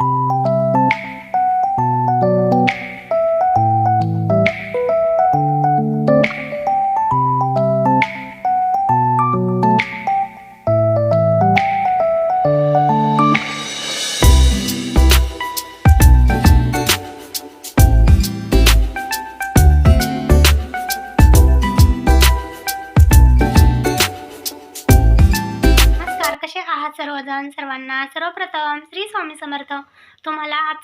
you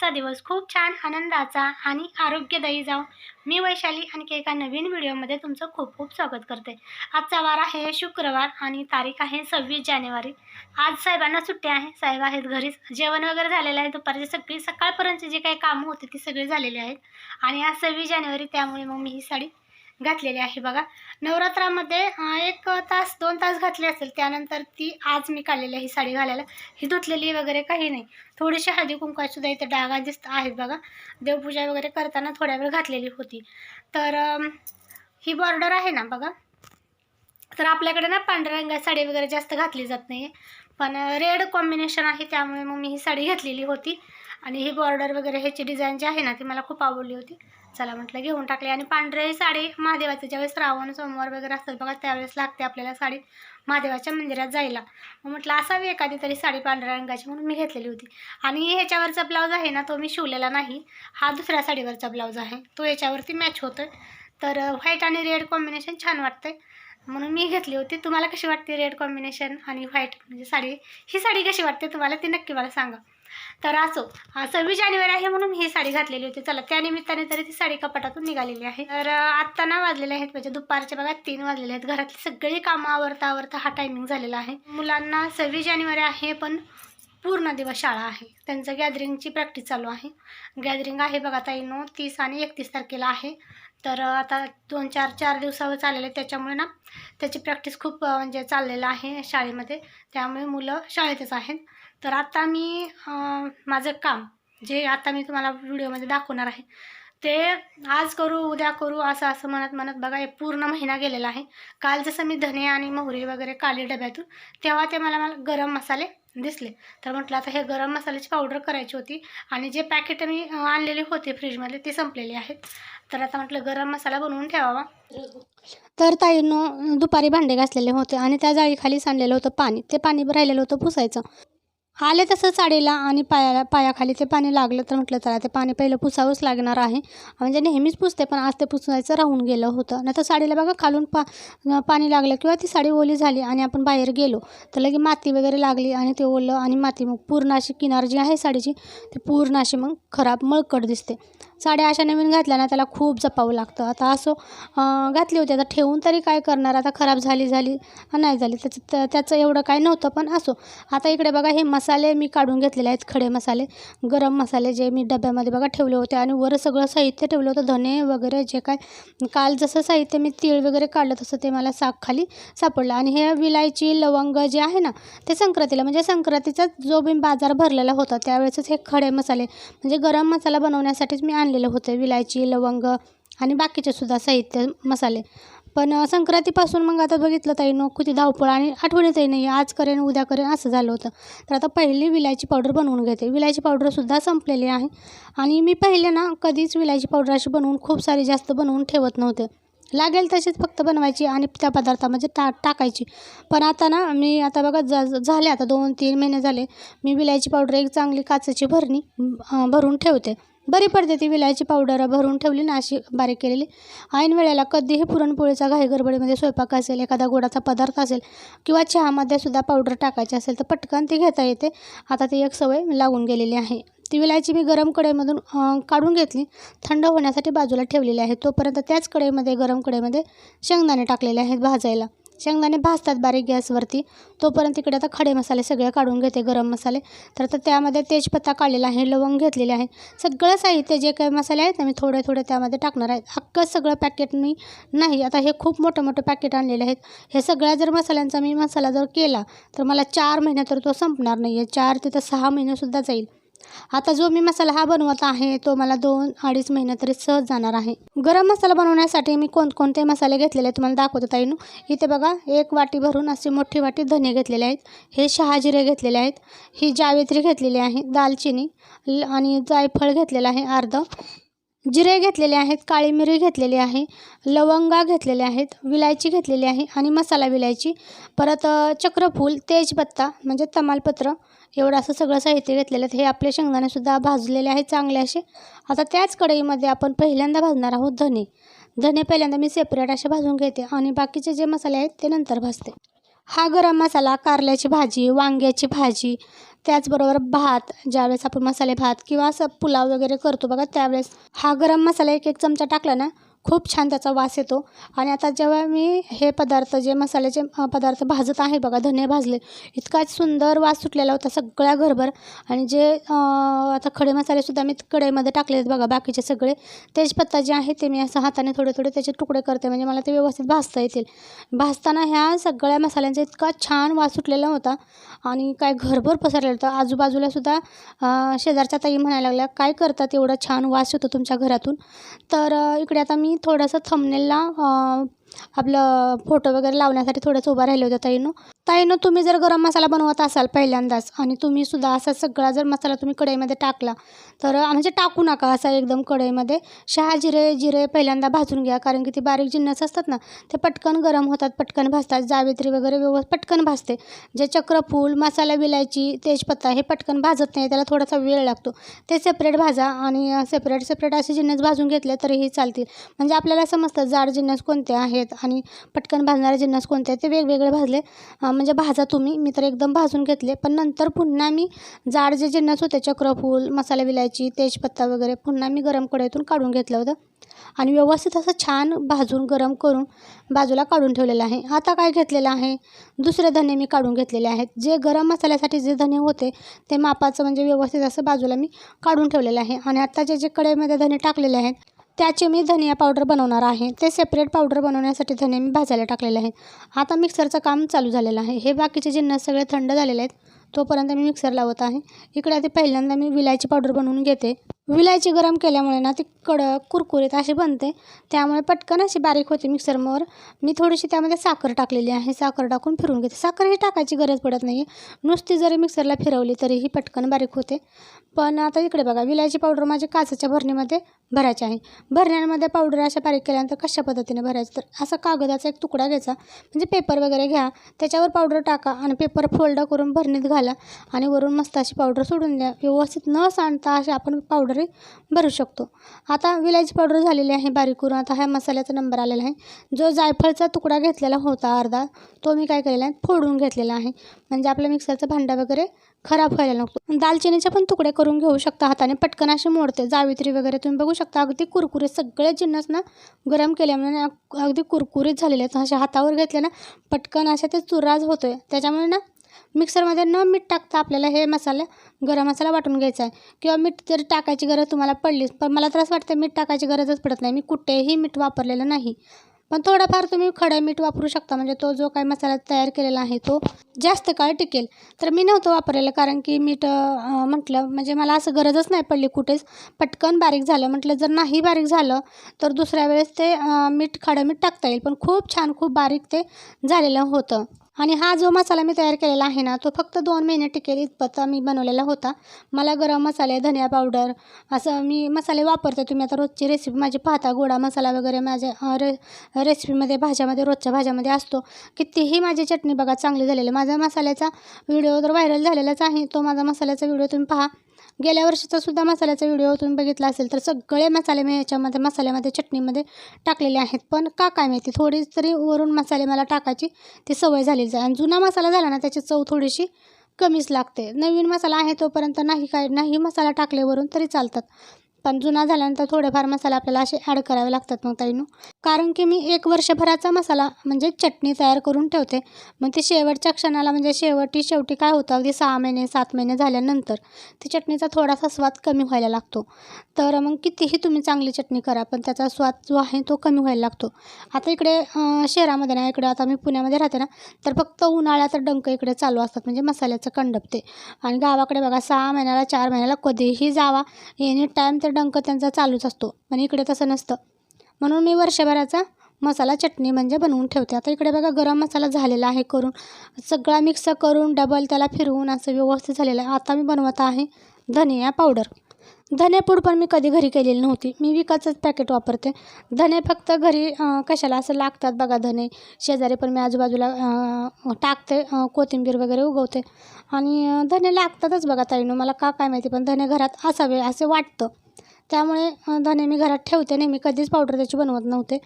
आजचा दिवस खूप छान आनंदाचा आणि आरोग्यदायी जाऊ मी वैशाली आणखी एका नवीन व्हिडिओमध्ये तुमचं खूप खूप स्वागत करते. आजचा वार आहे शुक्रवार आणि तारीख आहे सव्वीस जानेवारी. आज साहेबांना सुट्टी आहे. साहेब आहेत घरीच. जेवण वगैरे झालेलं आहे. दुपारची सगळी सकाळपर्यंतची जी काही कामं होती ती सगळी झालेली आहेत. आणि आज सव्वीस जानेवारी त्यामुळे मग मी ही साडी घातलेली आहे बघा. नवरात्रामध्ये एक तास दोन तास घातले असेल त्यानंतर ती आज मी काढलेली आहे ही साडी घालायला. ही धुतलेली वगैरे काही नाही. थोडीशी हळदी सुद्धा इथे डागा दिसत आहेत बघा. देवपूजा वगैरे करताना थोड्या वेळ घातलेली होती. तर ही बॉर्डर आहे ना बघा. तर आपल्याकडे ना पांढऱ्या रंगाची साडी वगैरे जास्त घातली जात नाही पण रेड कॉम्बिनेशन आहे त्यामुळे मग मी ही साडी घेतलेली होती. आणि ही बॉर्डर वगैरे ह्याची डिझाईन जी आहे ना ती मला खूप आवडली होती. चला म्हटलं घेऊन टाकली. आणि पांढरी साडी महादेवाचं ज्यावेळेस श्रावण सोमवार वगैरे असतात बघा त्यावेळेस लागते आपल्याला साडी महादेवाच्या मंदिरात जायला. मग म्हटलं असावी एखादी तरी साडी पांढऱ्या रंगाची म्हणून मी घेतलेली होती. आणि ह्याच्यावरचा ब्लाऊज आहे ना तो मी शिवलेला नाही. हा दुसऱ्या साडीवरचा ब्लाऊज आहे. तो याच्यावरती मॅच होतोय. तर व्हाईट आणि रेड कॉम्बिनेशन छान वाटतंय. म्हणून मी घेतली होती. तुम्हाला कशी वाटते रेड कॉम्बिनेशन आणि व्हाईट म्हणजे साडी? ही साडी कशी वाटते तुम्हाला? ती नक्की मला सांगा. तर असो सव्वीस जानेवारी आहे म्हणून ही साडी घातलेली होती. चला त्यानिमित्ताने तरी ती साडी कपाटातून निघालेली आहे. तर आत्ता ना वाजलेले आहेत. म्हणजे दुपारच्या बघा तीन वाजलेले आहेत. घरातली सगळी कामं आवरता आवरता हा टायमिंग झालेला आहे. मुलांना सव्वीस जानेवारी आहे पण पूर्ण दिवस शाळा आहे. त्यांचं गॅदरिंगची प्रॅक्टिस चालू आहे. गॅदरिंग आहे बघा ताईनो तीस आणि एकतीस तारखेला आहे. तर आता दोन चार चार दिवसावर चाललेले त्याच्यामुळे ना त्याची प्रॅक्टिस खूप म्हणजे चाललेलं आहे शाळेमध्ये. त्यामुळे मुलं शाळेतच आहेत. तर आता मी माझं काम जे आता मी तुम्हाला व्हिडिओमध्ये दाखवणार आहे ते आज करू उद्या करू असं असं म्हणत म्हणत बघा हे पूर्ण महिना गेलेला आहे. काल जसं मी धने आणि मोहरी वगैरे काली डब्यातून तेव्हा ते मला मला गरम मसाले दिसले. तर म्हटलं आता हे गरम मसाल्याची पावडर करायची होती आणि जे पॅकेट मी आणलेले होते फ्रीजमध्ये ते संपलेले आहेत. तर आता म्हटलं गरम मसाला बनवून ठेवावा. तर ताईनं दुपारी भांडे घासलेले होते आणि त्या जाळीखाली सांडलेलं होतं पाणी. ते पाणी राहिलेलं होतं पुसायचं. आले तसं साडीला आणि पायाला पायाखाली ते पाणी लागलं तर म्हटलं चला ते पाणी पहिलं पुसावंच लागणार आहे. म्हणजे नेहमीच पुसते पण आज ते पुसायचं राहून गेलं होतं. नाही तर साडीला बघा खालून पा पाणी लागलं किंवा ती साडी ओली झाली आणि आपण बाहेर गेलो तर लगे माती वगैरे लागली आणि ते ओलं आणि माती मग पूर्ण अशी किनार जी आहे साडीची ती पूर्ण अशी मग खराब मळकट दिसते. साड्या अशा नवीन घातल्या ना त्याला खूप जपावं लागतं. आता असो घातली होती. आता ठेवून तरी काय करणार? आता खराब झाली झाली नाही झाली. त्याचं त्या- त्याचं एवढं काय नव्हतं पण असो. आता इकडे बघा हे मसाले मी काढून घेतलेले आहेत खडे मसाले. गरम मसाले जे मी डब्यामध्ये बघा ठेवले होते आणि वर सगळं साहित्य ठेवलं होतं. धने वगैरे जे काय काल जसं साहित्य मी तीळ वगैरे काढलं तसं ते मला साग खाली सापडलं. आणि हे विलायची लवंग जे आहे ना ते संक्रांतीला म्हणजे संक्रांतीचा जो मी बाजार भरलेला होता त्यावेळेसच हे खडे मसाले म्हणजे गरम मसाला बनवण्यासाठीच मी आणलेलं होतं विलायची लवंग आणि बाकीचे सुद्धा साहित्य मसाले. पण संक्रांतीपासून मग आता बघितलं ताई नो किती धावपळ आणि आठवणीतही नाही आज करेन उद्या करेन असं झालं होतं. तर आता पहिली विलायची पावडर बनवून घेते. विलायची पावडरसुद्धा संपलेली आहे. आणि मी पहिले ना कधीच विलायची पावडर अशी बनवून खूप सारी जास्त बनवून ठेवत नव्हते. लागेल तशीच फक्त बनवायची आणि त्या पदार्थामध्ये म्हणजे टा टाकायची. पण आता ना मी आता बघा जा झाले आता दोन तीन महिने झाले मी विलायची पावडर एक चांगली काचेची भरणी भरून ठेवते. बरी पडते ती विलायची पावडर भरून ठेवली ना अशी बारीक केलेली. ऐन वेळेला कधीही पुरणपोळीचा घाई गडबडीमध्ये स्वयंपाक असेल एखादा गोडाचा पदार्थ असेल किंवा चहामध्ये सुद्धा पावडर टाकायची असेल तर पटकन ती घेता येते. आता ती एक सवय लागून गेलेली आहे. ती विलायची मी गरम कढईमधून काढून घेतली. थंड होण्यासाठी बाजूला ठेवलेली आहे. तोपर्यंत त्याच कढईमध्ये गरम कढईमध्ये शेंगदाणे टाकलेले आहेत भाजायला. शेंगदाणे भाजतात बारीक गॅसवरती. तोपर्यंत इकडे आता खडे मसाले सगळे काढून घेते गरम मसाले. तर आता त्यामध्ये तेजपत्ता काढलेला आहे लवंग घेतलेले आहे. सगळं साहित्य जे काही मसाले आहेत ना मी थोडे थोडे त्यामध्ये टाकणार आहेत अख्खं सगळं पॅकेट मी नाही आता हे खूप मोठं मोठं पॅकेट आणलेले आहेत. हे सगळ्या जर मसाल्यांचा मी मसाला जर केला तर मला चार महिन्या तर तो संपणार नाही आहे चार तिथं सहा महिनेसुद्धा जाईल. आता जो मी मसाला हा बनवत आहे तो मला दोन अडीच महिने तरी सहज जाणार आहे. गरम मसाला बनवण्यासाठी मी कोणकोणते मसाले घेतलेले आहेत तुम्हाला दाखवतो ताईनू. इथे बघा एक वाटी भरून अशी मोठी वाटी धने घेतलेले आहेत. हे शहाजिरे घेतलेले आहेत. ही जावेत्री घेतलेली आहे दालचिनी ल आणि जायफळ घेतलेलं आहे अर्ध. जिरे घेतलेले आहेत काळी मिरी घेतलेली आहे लवंगा घेतलेले आहेत विलायची घेतलेली आहे आणि मसाला विलायची. परत चक्रफूल तेजपत्ता म्हणजे तमालपत्र एवढं असं सगळं साहित्य घेतलेलं आहेत हे आपले शेंगदाणेसुद्धा भाजलेले आहेत चांगले असे. आता त्याच कढईमध्ये आपण पहिल्यांदा भाजणार आहोत धने. धने पहिल्यांदा मी सेपरेट असे भाजून घेते आणि बाकीचे जे मसाले आहेत ते नंतर भाजते. हा गरम मसाला कारल्याची भाजी वांग्याची भाजी त्याचबरोबर भात ज्यावेळेस आपण मसाले भात किंवा असं पुलाव वगैरे करतो बघा त्यावेळेस हा गरम मसाला एक एक चमचा टाकला ना खूप छान त्याचा वास येतो. आणि आता जेव्हा मी हे पदार्थ जे मसाल्याचे पदार्थ भाजत आहे बघा धने भाजले इतका सुंदर वास सुटलेला होता सगळ्या घरभर. आणि जे आता खडे मसालेसुद्धा मी कढईमध्ये टाकले आहेत बघा बाकीचे सगळे. तेजपत्ता जे आहे ते मी असं हाताने थोडे थोडे त्याचे तुकडे करते म्हणजे मला ते व्यवस्थित भाजता येतील. भाजताना ह्या सगळ्या मसाल्यांचा इतका छान वास सुटलेला होता. आणि काय घरभर पसरलेलं होतं. आजूबाजूलासुद्धा शेजारच्या ताई म्हणायला लागल्या काय करतात एवढा छान वास येतो तुमच्या घरातून? तर इकडे आता मी थोडासा थंबनेलला आपलं फोटो वगैरे लावण्यासाठी थोडंसं उभं राहिले होतं ताईनो. ताईनो तुम्ही जर गरम मसाला बनवत असाल पहिल्यांदाच आणि तुम्ही सुद्धा असा सगळा जर मसाला तुम्ही कढईमध्ये टाकला तर म्हणजे टाकू नका असा एकदम कढईमध्ये. शहा जिरे जिरे पहिल्यांदा भाजून घ्या कारण की ती बारीक जिन्नस असतात ना ते पटकन गरम होतात पटकन भाजतात. जावेत्री वगैरे व्यवस्थित पटकन भाजते. जे चक्रफूल मसाला विलायची तेजपत्ता हे पटकन भाजत नाही त्याला थोडासा वेळ लागतो. ते सेपरेट भाजा आणि सेपरेट सेपरेट असे जिन्नस भाजून घेतले तरीही चालतील. म्हणजे आपल्याला समजतं जाड जिन्नस कोणते आहेत. आणि पटकन भाजणारे जिन्नस कोणते आहेत ते वेगवेगळे भाजले. म्हणजे भाजा तुम्ही. मी तर एकदम भाजून घेतले. पण नंतर पुन्हा मी जाड जे जिन्नस होते चक्रफूल मसाला विलायची तेजपत्ता वगैरे पुन्हा मी गरम कढईतून काढून घेतलं होतं. आणि व्यवस्थित असं छान भाजून गरम करून बाजूला काढून ठेवलेलं आहे. आता काय घेतलेलं आहे? दुसरे धने मी काढून घेतलेले आहेत. जे गरम मसाल्यासाठी जे धने होते ते मापाचं म्हणजे व्यवस्थित असं बाजूला मी काढून ठेवलेलं आहे. आणि आता जे जे कढईमध्ये धने टाकलेले आहेत त्याचे मी धनिया पावडर बनवणार आहे. ते सेपरेट पावडर बनवण्यासाठी धने मी भाजायला टाकलेले आहेत. आता मिक्सरचं काम चालू झालेलं आहे. हे बाकीचे जिन्नस सगळे थंड झालेले आहेत तोपर्यंत मी मिक्सर लावत आहे. इकडे आधी पहिल्यांदा मी विलायची पावडर बनवून घेते. विलायची गरम केल्यामुळे ना ती कडक कुरकुरीत अशी बनते. त्यामुळे पटकन अशी बारीक होते मिक्सरवर मी थोडीशी त्यामध्ये साखर टाकलेली आहे. साखर टाकून फिरून घेते. साखर ही टाकायची गरज पडत नाही. नुसती जरी मिक्सरला फिरवली तरीही पटकन बारीक होते. पण आता इकडे बघा विलायची पावडर माझ्या काचेच्या भरणीमध्ये भरायची आहे. भरण्यांमध्ये पावडर अशा बारीक केल्यानंतर कशा पद्धतीने भरायचं? तर असा कागदाचा एक तुकडा घ्यायचा. म्हणजे पेपर वगैरे घ्या. त्याच्यावर पावडर टाका आणि पेपर फोल्ड करून भरणीत घाला. आणि वरून मस्त अशी पावडर सोडून द्या. व्यवस्थित न सांडता अशी आपण पावडर पावडरही भरू शकतो. आता विलायची पावडर झालेली आहे बारीक करून. आता ह्या मसाल्याचा नंबर आलेला आहे. जो जायफळचा तुकडा घेतलेला होता अर्धा तो मी काय केलेला आहे? फोडून घेतलेला आहे. म्हणजे आपल्या मिक्सरचा भांडा वगैरे खराब व्हायला नको. दालचिनीचे पण तुकडे करून घेऊ शकता हाताने. पटकन असे मोडते. जावित्री वगैरे तुम्ही बघू शकता. अगदी कुरकुरीत. सगळे जिन्नस ना गरम केल्यामुळे ना अगदी कुरकुरीत झालेले आहेत. अशा हातावर घेतले ना पटकन अशा ते चुराज होतो आहे त्याच्यामुळे ना मिक्सरमध्ये न मीठ टाकता आपल्याला हे मसाला गरम मसाला वाटून घ्यायचा आहे. किंवा मीठ जर टाकायची गरज तुम्हाला पडलीच पण मला तर असं वाटतं मीठ टाकायची गरजच पडत नाही. मी कुठेही मीठ वापरलेलं नाही. पण थोडंफार तुम्ही खडं मीठ वापरू शकता. म्हणजे तो जो काही मसाला तयार केलेला आहे तो जास्त काळ टिकेल. तर मी नव्हतं वापरलेलं कारण की मीठ म्हटलं म्हणजे मला असं गरजच नाही पडली कुठेच. पटकन बारीक झालं. म्हटलं जर नाही बारीक झालं तर दुसऱ्या वेळेस ते मीठ खडं मीठ टाकता येईल. पण खूप छान खूप बारीक ते झालेलं होतं. आणि हा जो मसाला मी तयार केलेला आहे ना तो फक्त दोन महिने टिकेल इतपतचा मी बनवलेला होता. मला गरम मसाले धनिया पावडर असं मी मसाले वापरते. तुम्ही आता रोजची रेसिपी माझी पाहता गोडा मसाला वगैरे माझ्या रे रेसिपीमध्ये भाज्यामध्ये रोजच्या भाज्यामध्ये असतो. कितीही माझी चटणी बघा चांगली झालेली. आहे. माझा मसाल्याचा व्हिडिओ तर व्हायरल झालेलाच आहे. तो माझा मसाल्याचा व्हिडिओ तुम्ही पहा. गेल्या वर्षीचा सुद्धा मसाल्याचा व्हिडिओ तुम्ही बघितला असेल तर सगळे मसाले मी याच्यामध्ये मसाल्यामध्ये चटणीमध्ये टाकलेले आहेत. पण का काय माहिती थोडी तरी वरून मसाले मला टाकायची ती सवय झालीच आहे. आणि जुना मसाला झाला ना त्याची चव थोडीशी कमीच लागते. नवीन मसाला आहे तोपर्यंत नाही काय नाही मसाला टाकले वरून तरी चालतात. पण जुना झाल्यानंतर थोडेफार मसाले आपल्याला असे ॲड करावे लागतात मग ताईनू. कारण की मी एक वर्षभराचा मसाला म्हणजे चटणी तयार करून ठेवते. मग ती शेवटच्या क्षणाला म्हणजे शेवटी शेवटी काय होतं? अगदी सहा महिने सात महिने झाल्यानंतर ती चटणीचा थोडासा स्वाद कमी व्हायला लागतो. तर मग कितीही तुम्ही चांगली चटणी करा पण त्याचा स्वाद जो आहे तो कमी व्हायला लागतो. आता इकडे शहरामध्ये ना इकडे आता मी पुण्यामध्ये राहते ना तर फक्त उन्हाळ्याचा डंक इकडे चालू असतात म्हणजे मसाल्याचं कंडपते. आणि गावाकडे बघा सहा महिन्याला चार महिन्याला कधीही जावा एनी टाईम ते डंक त्यांचा चालूच असतो. पण इकडे तसं नसतं. म्हणून मी वर्षभराचा मसाला चटणी म्हणजे बनवून ठेवते. आता इकडे बघा गरम मसाला झालेला आहे करून. सगळा मिक्स करून डबल त्याला फिरवून असं व्यवस्थित झालेलं आहे. आता मी बनवत आहे धनिया पावडर धनेपूड पण मी कधी घरी केलेली नव्हती. मी विकाचंच पॅकेट वापरते. धने फक्त घरी कशाला असं लागतात बघा धने. शेजारी पण मी आजूबाजूला टाकते कोथिंबीर वगैरे उगवते. आणि धने लागतातच बघा ताईनो. मला का काय माहिती पण धने घरात असावे असे वाटतं. त्यामुळे अं, धने मी घरात ठेवते. नेहमी कधीच पावडर त्याची बनवत नव्हते.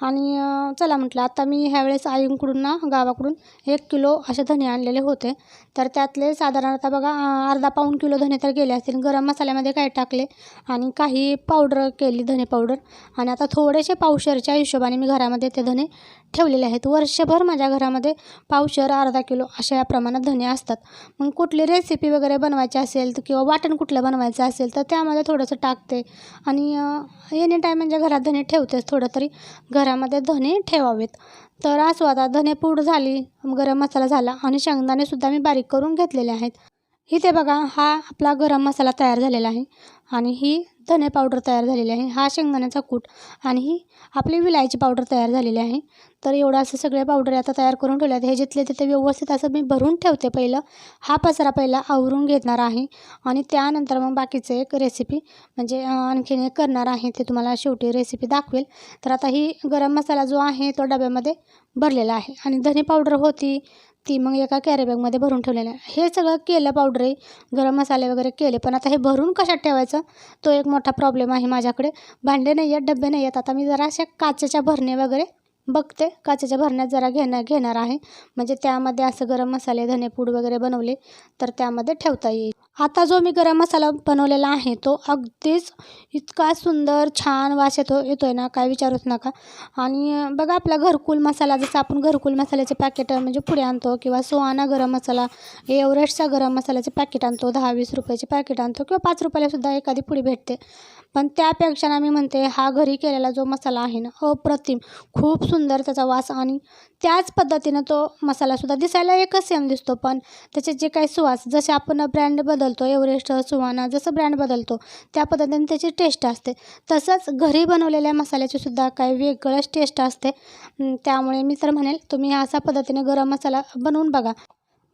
आणि चला म्हटलं आता मी ह्यावेळेस आईंकडून ना गावाकडून एक किलो असे धने आणलेले होते. तर त्यातले साधारणतः बघा अर्धा पाऊण किलो धने तर गेले असतील. गरम मसाल्यामध्ये काय टाकले आणि काही पावडर केली धने पावडर. आणि आता थोडेसे पावशरच्या हिशोबाने मी घरामध्ये ते धने ठेवलेले आहेत. वर्षभर माझ्या घरामध्ये पावशर अर्धा किलो अशा या प्रमाणात धने असतात. मग कुठली रेसिपी वगैरे बनवायची असेल तर किंवा वाटण कुठलं बनवायचं असेल तर त्यामध्ये थोडंसं टाकते. आणि एनी टाईम म्हणजे घरात धने ठेवतेच थोडं तरी. घर घरामध्ये धने ठेवावेत. तर असो आता धने पूड झाली गरम मसाला झाला आणि शेंगदाणेसुद्धा मी बारीक करून घेतलेले आहेत. इथे बघा हा आपला गरम मसाला तयार झालेला आहे आणि ही धने पावडर तयार झालेली आहे. हा शेंगदाण्याचा कूट आणि ही आपली विलायची पावडर तयार झालेली आहे. तर एवढं असं सगळे पावडर आता तयार करून ठेवले आहेत हे जिथले तिथे व्यवस्थित असं मी भरून ठेवते पहिलं. हा पसरा पहिला आवरून घेणार आहे आणि त्यानंतर मग बाकीचे एक रेसिपी म्हणजे आणखीन एक करणार आहे. ते तुम्हाला शेवटी रेसिपी दाखवेल. तर आता ही गरम मसाला जो आहे तो डब्यामध्ये भरलेला आहे. आणि धने पावडर होती ती मग एका कॅरीबॅगमध्ये भरून ठेवलेलं आहे हे सगळं केलं पावडर आहे गरम मसाले वगैरे केले. पण आता हे भरून कशात ठेवायचं? तो एक मोठा प्रॉब्लेम आहे माझ्याकडे. भांडे नाही आहेत डबे नाही आहेत. आता मी जरा अशा काचेच्या भरणे वगैरे बघते. काचेच्या भरण्यात जरा घेणं घेणार आहे. म्हणजे त्यामध्ये असं गरम मसाले धनेपूड वगैरे बनवले तर त्यामध्ये ठेवता येईल. आता जो मी गरम मसाला बनवलेला आहे तो अगदीच इतका सुंदर छान वास येतो येतो आहे ना. काय विचारूच नका. आणि बघा आपला घरकुल मसाला जसं आपण घरकुल मसाल्याचे पॅकेट म्हणजे पुढे आणतो किंवा सोहाना गरम मसाला एवरेस्टचा गरम मसाल्याचे पॅकेट आणतो दहा वीस रुपयाचे पॅकेट आणतो किंवा पाच रुपयाला सुद्धा एखादी पुढे भेटते. पण त्यापेक्षा ना मी म्हणते हा घरी केलेला जो मसाला आहे ना हो अप्रतिम खूप सुंदर त्याचा वास आणि त्याच पद्धतीनं तो मसालासुद्धा दिसायला एकच सेम दिसतो. पण त्याचे जे काही सुवास जसे आपण ब्रँड बदलतो एव्हरेस्ट सुहाना जसं ब्रँड बदलतो त्या पद्धतीने त्याची टेस्ट असते. तसंच घरी बनवलेल्या मसाल्याची सुद्धा काही वेगळंच टेस्ट असते. त्यामुळे मी तर म्हणेल तुम्ही अशा पद्धतीने गरम मसाला बनवून बघा.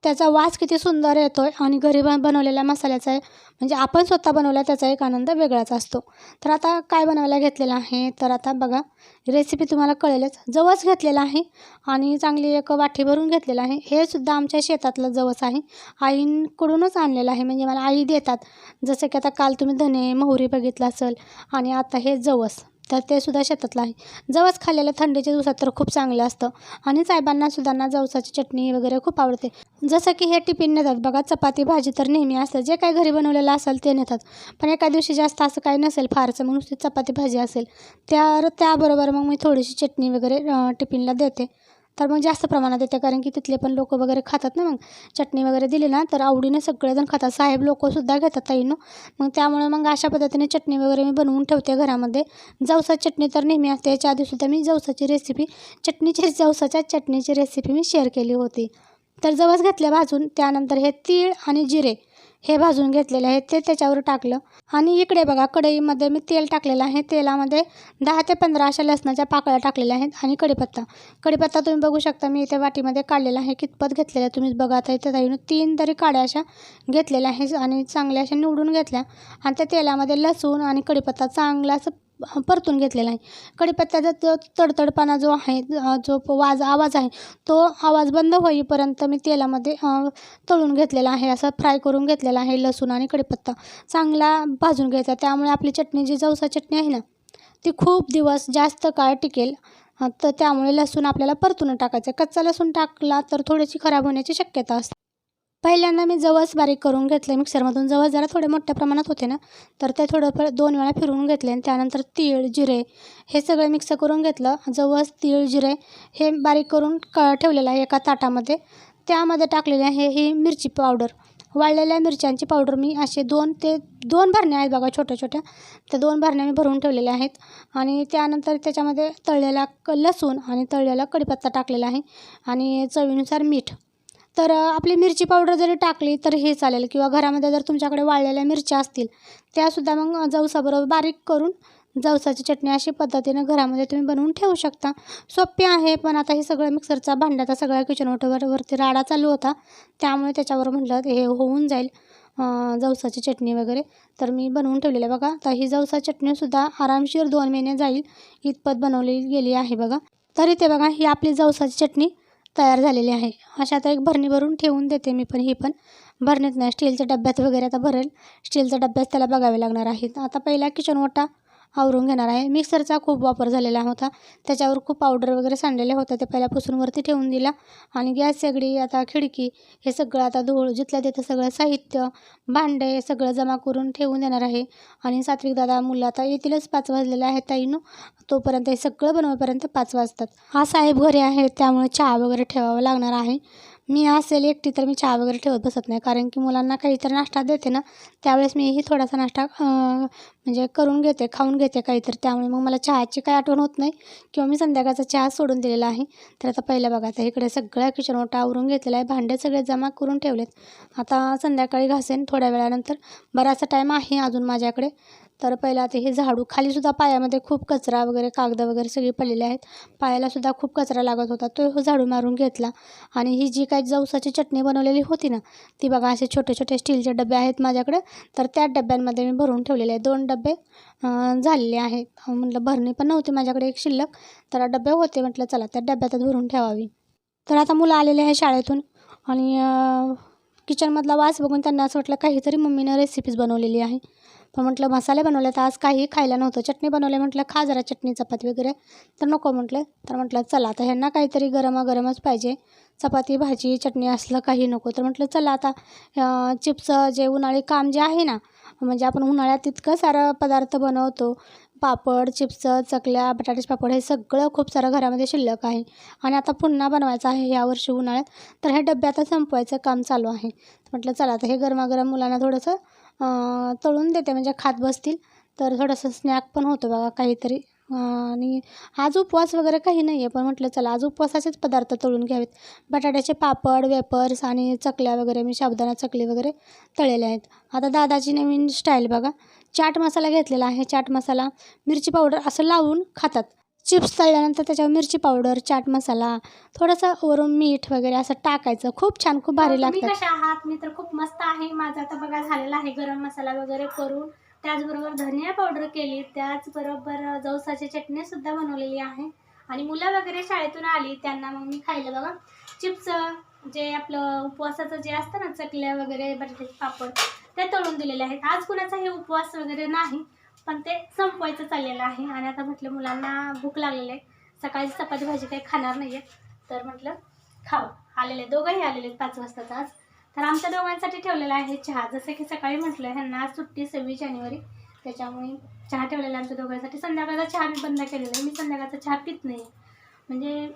त्याचा वास किती सुंदर येतो आहे आणि घरी बन बनवलेल्या मसाल्याचा आहे म्हणजे आपण स्वतः बनवला त्याचा एक आनंद वेगळाच असतो. तर आता काय बनवायला घेतलेलं आहे? तर आता बघा रेसिपी तुम्हाला कळेलच. जवस घेतलेला आहे आणि चांगली एक वाटी भरून घेतलेलं आहे. हे सुद्धा आमच्या शेतातलं जवस आहे. आईंकडूनच आणलेलं आहे. म्हणजे मला आई देतात. जसं की आता काल तुम्ही धने मोहरी बघितलं असेल आणि आता हे जवस. तर ते सुद्धा शेतातलं आहे. जवस खाल्लेलं थंडीच्या दिवसात तर खूप चांगलं असतं. आणि साहेबांना सुद्धा जवसाची चटणी वगैरे खूप आवडते. जसं की हे टिफिन नेतात. बघा चपाती भाजी तर नेहमी असतं. जे काही घरी बनवलेलं असेल ते नेतात. पण एका दिवशी जास्त असं काही नसेल फारसं मग नुसती चपाती भाजी असेल. त्या त्याबरोबर मग मी थोडीशी चटणी वगैरे टिफिनला देते. तर मग जास्त प्रमाणात येते कारण की तिथले पण लोक वगैरे खातात ना मग. चटणी वगैरे दिली ना तर आवडीने सगळेजण खातात. साहेब लोकसुद्धा घेतात ताईनं. मग त्यामुळे मग अशा पद्धतीने चटणी वगैरे मी बनवून ठेवते घरामध्ये. जवसाची चटणी तर नेहमी असते. याच्या आधीसुद्धा मी जवसाची रेसिपी चटणीची जवसाच्या चटणीची रेसिपी मी शेअर केली होती. तर जवस घेतल्या भाजून त्यानंतर हे तीळ आणि जिरे हे भाजून घेतलेले आहे ते त्याच्यावर टाकलं. आणि इकडे बघा कढईमध्ये मी तेल टाकलेलं आहे. तेलामध्ये दहा ते पंधरा अशा लसणाच्या पाकळ्या टाकलेल्या आहेत आणि कढीपत्ता. कढीपत्ता तुम्ही बघू शकता मी इथे वाटीमध्ये काढलेला आहे. कितपत घेतलेला आहे तुम्ही बघा आता इथे ताईनं तीन तरी काड्या अशा घेतलेल्या आहे आणि चांगल्या अशा निवडून घेतल्या. आणि त्या तेलामध्ये लसूण आणि कढीपत्ता चांगला असं परतून घेतलेला आहे. कढीपत्त्याचा जो तडतडपणा जो आहे जो वाज आवाज आहे तो आवाज बंद होईपर्यंत मी तेलामध्ये तळून घेतलेला आहे. असं फ्राय करून घेतलेला आहे लसूण आणि कढीपत्ता. चांगला भाजून घ्यायचा. त्यामुळे आपली चटणी जी जवसा चटणी आहे ना ती खूप दिवस जास्त काळ टिकेल. तर त्यामुळे लसूण आपल्याला परतून टाकायचं कच्चा लसूण टाकला तर थोडीशी खराब होण्याची शक्यता असते. पहिल्यांदा मी जवस बारीक करून घेतले मिक्सरमधून. जवस जरा थोडे मोठ्या प्रमाणात होते ना तर ते थोडं दोन वेळा फिरवून घेतले आणि त्यानंतर तीळ जिरे हे सगळं मिक्स करून घेतलं. जवस तीळ जिरे हे बारीक करून क ठेवलेलं आहे एका ताटामध्ये. त्यामध्ये टाकलेले आहे ही मिरची पावडर. वाळलेल्या मिरच्यांची पावडर मी असे दोन ते दोन भरण्या आहेत बघा छोट्या छोट्या. त्या दोन भरण्या मी भरून ठेवलेल्या आहेत. आणि त्यानंतर त्याच्यामध्ये तळलेला क लसूण आणि तळलेला कढीपत्ता टाकलेला आहे. आणि चवीनुसार मीठ. तर आपली मिरची पावडर जरी टाकली तर हे चालेल किंवा घरामध्ये जर तुमच्याकडे वाळलेल्या मिरच्या असतील त्यासुद्धा मग जवसाबरोबर बारीक करून जवसाची चटणी अशी पद्धतीनं घरामध्ये तुम्ही बनवून ठेवू शकता. सोपी आहे पण आता हे सगळं मिक्सरचा भांड्याचा सगळ्या किचन ओटोवर वरती राडा चालू होता. त्यामुळे त्याच्यावर म्हटलं हे होऊन जाईल जवसाची चटणी वगैरे. तर मी बनवून ठेवलेलं आहे बघा. तर ही जवसा चटणीसुद्धा आरामशीर दोन महिने जाईल. इतपत बनवली गेली आहे बघा. तरी ते बघा ही आपली जवसाची चटणी तयार झालेली आहे. अशा आता एक भरणी भरून ठेवून देते मी पण ही पण. भरणीत नाही स्टीलच्या डब्यात वगैरे आता भरेल. स्टीलच्या डब्यात त्याला बघावे लागणार आहेत. आता पहिला किचन ओटा आवरून घेणार आहे. मिक्सरचा खूप वापर झालेला होता. त्याच्यावर खूप पावडर वगैरे सांडलेले होते. ते पहिल्या पुसून वरती ठेवून दिला. आणि गॅस सगळी आता खिडकी हे सगळं आता धूळ जिथल्या तिथं सगळं साहित्य भांडे सगळं जमा करून ठेवून देणार आहे. आणि सात्विक दादा मुलं आता येतीलच पाच वाजलेले आहेत ताईनं. तोपर्यंत हे सगळं बनवेपर्यंत पाच वाजतात. हा साहेब घरी आहे. त्यामुळे चहा वगैरे ठेवावा लागणार आहे. मी असेल एकटी तर मी चहा वगैरे ठेवत बसत नाही. कारण की मुलांना काहीतरी नाश्ता देते ना त्यावेळेस मीही थोडासा नाश्ता म्हणजे करून घेते खाऊन घेते काहीतरी. त्यामुळे मग मला चहाची काही आठवण होत नाही किंवा मी संध्याकाळचा चहा सोडून दिलेला आहे. तर आता पहिलं बघा आता इकडे सगळ्या किचन ओटा आवरून घेतलेला आहे. भांडे सगळे जमा करून ठेवलेत. आता संध्याकाळी घासेन थोड्या वेळानंतर. बराचसा टाईम आहे अजून माझ्याकडे. तर पहिलं आता हे झाडू खालीसुद्धा पायामध्ये खूप कचरा वगैरे कागद वगैरे सगळी पडलेले आहेत. पायालासुद्धा खूप कचरा लागत होता. तो हो झाडू मारून घेतला. आणि ही जी काही जवसाची चटणी बनवलेली होती ना ती बघा असे छोटे छोटे स्टीलचे डबे आहेत माझ्याकडे. तर त्या डब्यांमध्ये मी भरून ठेवलेले आहे दोन डबे झालेले आहेत. म्हटलं भरणी पण नव्हती माझ्याकडे एक शिल्लक. तर डबे होते म्हटलं चला त्या डब्यातच भरून ठेवावी. तर आता मुलं आलेले आहे शाळेतून. आणि किचनमधला वास बघून त्यांना असं वाटलं काहीतरी मम्मीनं रेसिपीज बनवलेली आहे. पण म्हटलं मसाले बनवले तर आज काही खायला नव्हतं. चटणी बनवले म्हटलं खा जरा चटणी चपाती वगैरे. तर नको म्हटलं. तर म्हटलं चला आता ह्यांना काहीतरी गरमागरमच पाहिजे. चपाती भाजी चटणी असलं काही नको. तर म्हटलं चला आता चिप्स जे उन्हाळी काम जे आहे ना म्हणजे आपण उन्हाळ्यात इतकं सारं पदार्थ बनवतो. पापड चिप्स चकल्या बटाट्याचे पापड हे सगळं खूप सारं घरामध्ये शिल्लक आहे. आणि आता पुन्हा बनवायचं आहे यावर्षी उन्हाळ्यात. तर हे डबे आता संपवायचं काम चालू आहे. म्हटलं चला आता हे गरमागरम मुलांना थोडंसं तळून देते म्हणजे खात बसतील. तर थोडंसं स्नॅक पण होतो बघा काहीतरी. आणि आज उपवास वगैरे काही नाही आहे पण म्हटलं चला आज उपवासाचेच पदार्थ तळून घ्यावेत. बटाट्याचे पापड वेपर्स आणि चकल्या वगैरे मी साबुदाणा चकली वगैरे तळलेले आहेत. आता दादाची नवीन स्टाईल बघा. चाट मसाला घेतलेला आहे. चाट मसाला मिरची पावडर असं लावून खातात. चिप्स तळल्यानंतर त्याच्यावर मिरची पावडर चाट मसाला थोडंसं वरून मीठ वगैरे असं टाकायचं. खूप छान खूप भारी तुम्ही लागतात. कशा आहात? मी तर खूप मस्त आहे. माझा आता बघा झालेला आहे गरम मसाला वगैरे करून. त्याचबरोबर धनिया पावडर केली. त्याचबरोबर जवसाची चटणी सुद्धा बनवलेली आहे. आणि मुलं वगैरे शाळेतून आली त्यांना मग मी खायला बघा. चिप्स जे आपलं उपवासाचं जे असतं ना चकल्या वगैरे बटाट्याचे पापड ते तळून दिलेले आहेत. आज कुणाचा हे उपवास वगैरे नाही. पण ते संपवायचं चाललेलं आहे. आणि आता म्हटलं मुलांना भूक लागलेली आहे. सकाळची चपाती भाजी काही खाणार नाही आहे तर म्हटलं खाऊ. आलेले दोघंही आलेले आहेत पाच वाजताच आज. तर आमच्या दोघांसाठी ठेवलेला आहे चहा. जसं की सकाळी म्हटलं ह्यांना आज सुट्टी सव्वीस जानेवारी. त्याच्यामुळे चहा ठेवलेला आहे आमच्या दोघांसाठी. संध्याकाळचा चहा मी बंद केलेला आहे. मी संध्याकाळचा चहा पित नाही म्हणजे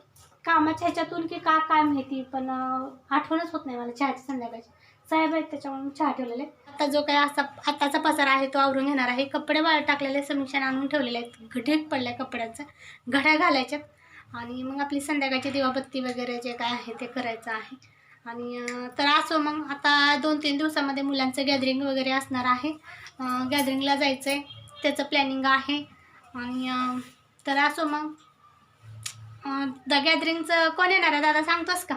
कामाच्या ह्याच्यातून की का काय माहिती पण आठवणच होत नाही मला चहाची संध्याकाळची साहेब आहेत त्याच्यामुळे चहा ठेवलेले. आहे आता जो काही असा आत्ताचा पसारा आहे तो आवरून घेणार आहे. कपडे वाळ टाकलेले समीक्षण आणून ठेवलेले आहेत. ढीक पडल्या कपड्यांचा. घड्या घालायच्यात आणि मग आपली संध्याकाळची दिवाबत्ती वगैरे जे काय आहे ते करायचं आहे. आणि तर असो मग आता दोन तीन दिवसामध्ये मुलांचं गॅदरिंग वगैरे असणार आहे. गॅदरिंगला जायचं आहे त्याचं प्लॅनिंग आहे. आणि तर असो मग. द गॅदरिंगचं कोण येणार आहे? दादा सांगतोस का?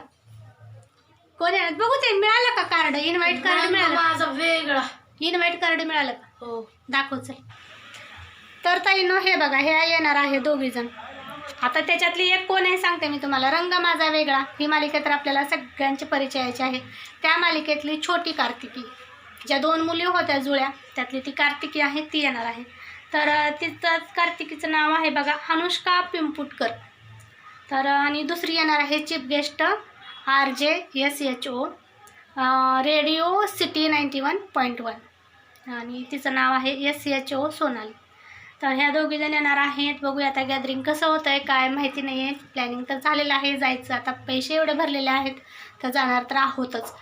कोण येणार? बघू ते मिळालं का कार्ड? इन्व्हाइट कार्ड मिळालं? माझा वेगळा. इन्व्हाइट कार्ड मिळालं का? हो. दाखव चल. तर ताईनो हे बघा हे येणार आहे दोघी जण आता त्याच्यातली एक कोण आहे सांगते मी तुम्हाला. रंग माझा वेगळा. ही मालिका तर आपल्याला सगळ्यांची परिचयाची आहे. त्या मालिकेतली छोटी कार्तिकी. ज्या दोन मुली होत्या जुळ्या त्यातली ती कार्तिकी आहे ती येणार आहे. तर तिचं कार्तिकीचं नाव आहे बघा अनुष्का पिंपुटकर. तर आणि दुसरी येणार आहे chief guest R J S H O radio city ninety one point one. आणि तिचं नाव आहे एस एच ओ सोनाली. तर ह्या दोघीजण येणार आहेत. बघूया आता गॅदरिंग कसं होतं आहे काय माहिती नाही आहे प्लॅनिंग तर झालेलं आहे जायचं. आता पैसे एवढे भरलेले आहेत तर जाणार तर आहोतच.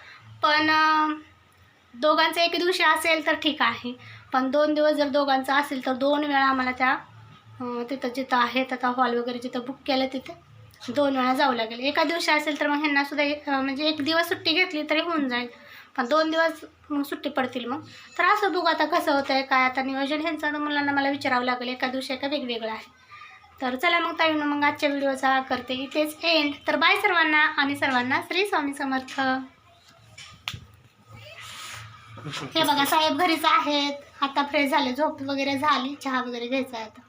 पण दोघांचं एक दिवशी असेल तर ठीक आहे. पण दोन दिवस जर दोघांचं असेल तर दोन वेळा आम्हाला त्या तिथं जिथं आहेत आता हॉल वगैरे जिथं बुक केलं तिथे दोन वेळा जावं लागेल. एका दिवशी असेल तर मग ह्यांना सुद्धा म्हणजे एक दिवस सुट्टी घेतली तरी होऊन जाईल. पण दोन दिवस मग सुट्टी पडतील मग. तर असं बघू आता कसं होतं आहे काय आता नियोजन ह्यांचं तर मुलांना मला विचारावं लागेल एका दिवशी एका वेगवेगळं आहे. तर चला मग ताईनं मग आजच्या व्हिडिओचा करते. इथेच एंड तर बाय सर्वांना आणि सर्वांना श्री स्वामी समर्थ. हे बघा साहेब घरीच आहेत. आता फ्रेश झाले झोप वगैरे झाली चहा वगैरे घ्यायचा आहे आता.